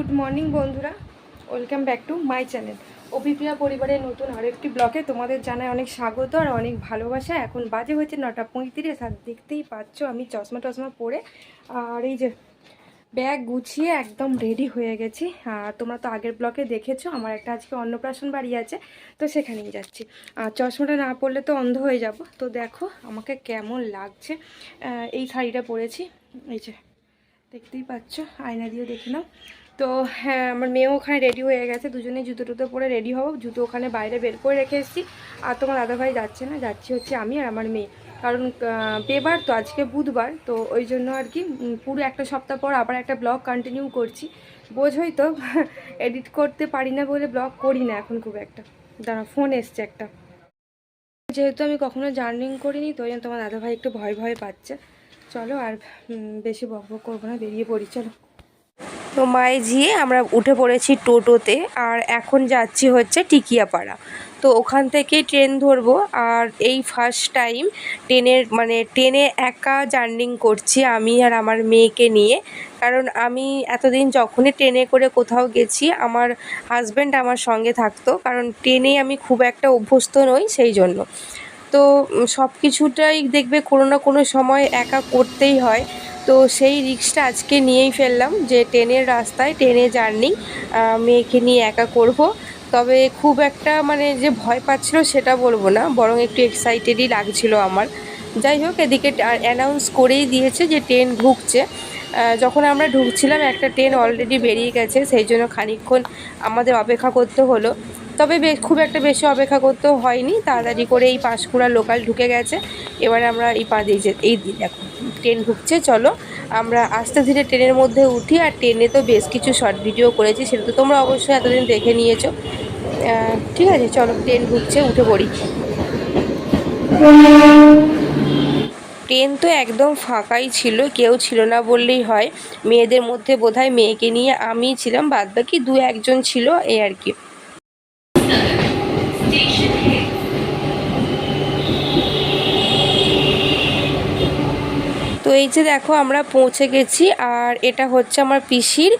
Good morning বন্ধুরা। Welcome back to my channel Abhipriya পরিবারের নতুন আরও একটি ব্লগে তোমাদের জানায় অনেক স্বাগত আর অনেক ভালোবাসা। এখন বাজে হয়েছে নটা পঁয়ত্রিশ, আর দেখতেই পাচ্ছ আমি চশমা টশমা পরে, আর এই যে ব্যাগ গুছিয়ে একদম রেডি হয়ে গেছি। আর তোমরা তো আগের ব্লকে দেখেছ, আমার একটা আজকে অন্নপ্রাশন বাড়ি আছে, তো সেখানেই যাচ্ছি। আর চশমাটা না পরলে তো অন্ধ হয়ে যাব। তো দেখো, আমাকে কেমন লাগছে এই শাড়িটা পরেছি। এই যে, দেখতেই পাচ্ছ, আয়না দিয়ে দেখে নাও। তো হ্যাঁ আমার মেয়েও ওখানে রেডি হয়ে গেছে। দুজনেই জুতো টুতো পরে রেডি হব। জুতো ওখানে বাইরে বের করে রেখে এসেছি। আর তোমার দাদাভাই যাচ্ছে না, যাচ্ছি হচ্ছে আমি আর আমার মেয়ে। কারণ বেবার তো আজকে বুধবার, তো ওই জন্য আর কি পুরো একটা সপ্তাহ পর আবার একটা ব্লগ কন্টিনিউ করছি। বোঝোই তো এডিট করতে পারি না বলে ব্লগ করি না এখন খুব একটা। দাঁড়া ফোন এসছে একটা। যেহেতু আমি কখনো জার্নিং করিনি, তো তোমার দাদাভাই একটু ভয় ভয় পাচ্ছে। চলো আর বেশি বক বক করব না, বেরিয়ে পড়ি, চলো। তো মায়ে ঝিয়ে আমরা উঠে পড়েছি টোটোতে, আর এখন যাচ্ছি হচ্ছে টিকিয়াপাড়া। তো ওখান থেকে ট্রেন ধরবো, আর এই ফার্স্ট টাইম ট্রেনের মানে ট্রেনে একা জার্নিং করছি আমি আর আমার মেয়েকে নিয়ে। কারণ আমি এতদিন যখনই ট্রেনে করে কোথাও গেছি, আমার হাজব্যান্ড আমার সঙ্গে থাকতো, কারণ ট্রেনে আমি খুব একটা অভ্যস্ত নই সেই জন্য। তো সব কিছুটাই দেখবে কোনো না কোনো সময় একা করতেই হয়। তো সেই রিক্সটা আজকে নিয়েই ফেললাম যে ট্রেনের রাস্তায় ট্রেনে জার্নি মেয়েকে নিয়ে একা করব। তবে খুব একটা মানে যে ভয় পাচ্ছিল সেটা বলব না, বরং একটু এক্সাইটেডই লাগছিল আমার। যাই হোক, এদিকে অ্যানাউন্স করেই দিয়েছে যে ট্রেন ঢুকছে। যখন আমরা ঢুকছিলাম, একটা ট্রেন অলরেডি বেরিয়ে গেছে, সেই জন্য খানিকক্ষণ আমাদের অপেক্ষা করতে হলো। তবে খুব একটা বেশি অপেক্ষা করতেও হয়নি। তাড়াতাড়ি করে এই পাঁশকুড়া লোকাল ঢুকে গেছে। এবারে আমরা এই পা এই দিন দেখো, ট্রেন ঢুকছে, চলো। আমরা আস্তে ধীরে ট্রেনের মধ্যে উঠি, আর ট্রেনে তো বেশ কিছু শর্ট ভিডিও করেছি, সেটা তো তোমরা অবশ্যই এতদিন দেখে নিয়েছো। ঠিক আছে, চলো, ট্রেন ঢুকছে, উঠে পড়ি। ট্রেন তো একদম ফাঁকাই ছিল, কেউ ছিল না বললেই হয়। মেয়েদের মধ্যে বোধহয় মেয়েকে নিয়ে আমিই ছিলাম, বাদবাকি দু একজন ছিল এই আর কি। এই যে দেখো আমরা পৌঁছে গেছি, আর এটা হচ্ছে আমার পিসির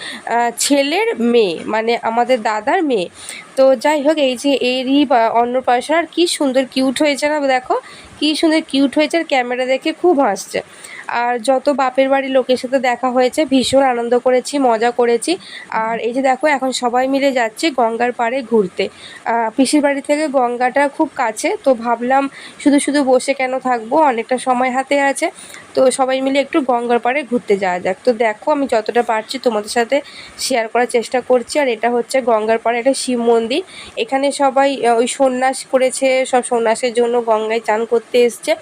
ছেলের মেয়ে মানে আমাদের দাদার মেয়ে। তো যাই হোক, এই যে এরই অন্নপ্রাশন, আর কী সুন্দর কিউট হয়েছে না দেখো? কী সুন্দর কিউট হয়েছে, আর ক্যামেরা দেখে খুব হাসছে। আর যত বাপের বাড়ির লোকের সাথে দেখা হয়েছে, ভীষণ আনন্দ করেছি, মজা করেছি। আর এই যে দেখো, এখন সবাই মিলে যাচ্ছি গঙ্গার পাড়ে ঘুরতে। পিসির বাড়ি থেকে গঙ্গাটা খুব কাছে, তো ভাবলাম শুধু শুধু বসে কেন থাকব? অনেকটা সময় হাতে আছে। তো সবাই মিলে একটু গঙ্গার পাড়ে ঘুরতে যাওয়া যাক। তো দেখো, আমি যতটা পারছি তোমাদের সাথে শেয়ার করার চেষ্টা করছি। আর এটা হচ্ছে গঙ্গার পাড়ে একটা শিব মন্দির। এখানে সবাই ওই সন্ন্যাস করেছে, সব সন্ন্যাসের জন্য গঙ্গায় চান করতে এসছে।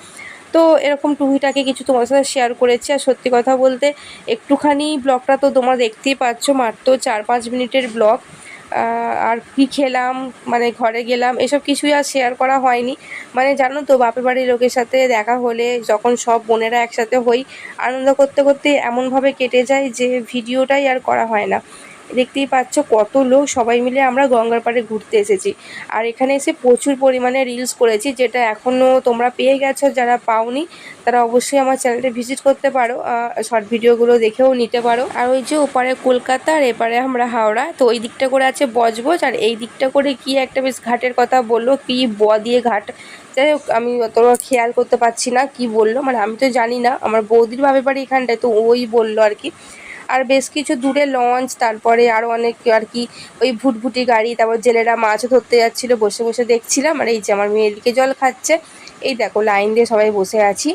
তো এরকম টুহিটাকে কিছু তোমার সাথে শেয়ার করেছি আর সত্যি কথা বলতে একটুখানি ব্লগটা তো তোমরা দেখতেই পাচ্ছ, মাত্র চার পাঁচ মিনিটের ব্লগ। আর কি খেলাম মানে ঘরে গেলাম, এসব কিছুই আর শেয়ার করা হয়নি। মানে জানো তো, বাপের বাড়ির লোকের সাথে দেখা হলে যখন সব বোনেরা একসাথে হই, আনন্দ করতে করতে এমনভাবে কেটে যায় যে ভিডিওটাই আর করা হয় না। দেখতেই পাচ্ছ কত লোক সবাই মিলে আমরা গঙ্গার পাড়ে ঘুরতে এসেছি। আর এখানে এসে প্রচুর পরিমাণে রিলস করেছি, যেটা এখনও তোমরা পেয়ে গেছো, যারা পাওনি তারা অবশ্যই আমার চ্যানেলটা ভিজিট করতে পারো। শর্ট ভিডিওগুলো দেখেও নিতে পারো। আর ওই যে ওপারে কলকাতা, আর এপারে আমরা হাওড়া। তো ওই দিকটা করে আছে বজবজ, আর এই দিকটা করে কি একটা বেশ ঘাটের কথা বলল, কি ব দিয়ে ঘাট। যাই হোক, আমি অতটা খেয়াল করতে পারছি না কি বলল মানে আমি তো জানি না। আমার বৌদির বাপের বাড়ি এখানটায়, তো ওই বলল আর কি। আর বেশ কিছু দূরে লঞ্চ, তারপরে আরও অনেক আর কি, ওই ভুটভুটি গাড়ি, তারপর জেলেরা মাছও ধরতে যাচ্ছিল, বসে বসে দেখছিলাম, আর এই যে আমার মেয়ে এদিকে জল খাচ্ছে। এই দেখো, লাইন দিয়ে সবাই বসে আছি।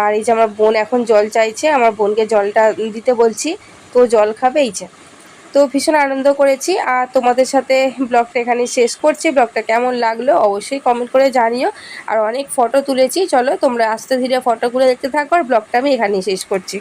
আর এই যে আমার বোন এখন জল চাইছে, আমার বোনকে জলটা দিতে বলছি, তো জল খাবে, এই যে। তো ভীষণ আনন্দ করেছি, আর তোমাদের সাথে ব্লগটা এখানে শেষ করছি। ব্লগটা কেমন লাগল অবশ্যই কমেন্ট করে জানিও। আর অনেক ফটো তুলেছি, চলো তোমরা আস্তে ধীরে ফটোগুলো দেখতে থাকো, আর ব্লগটা আমি এখানেই শেষ করছি।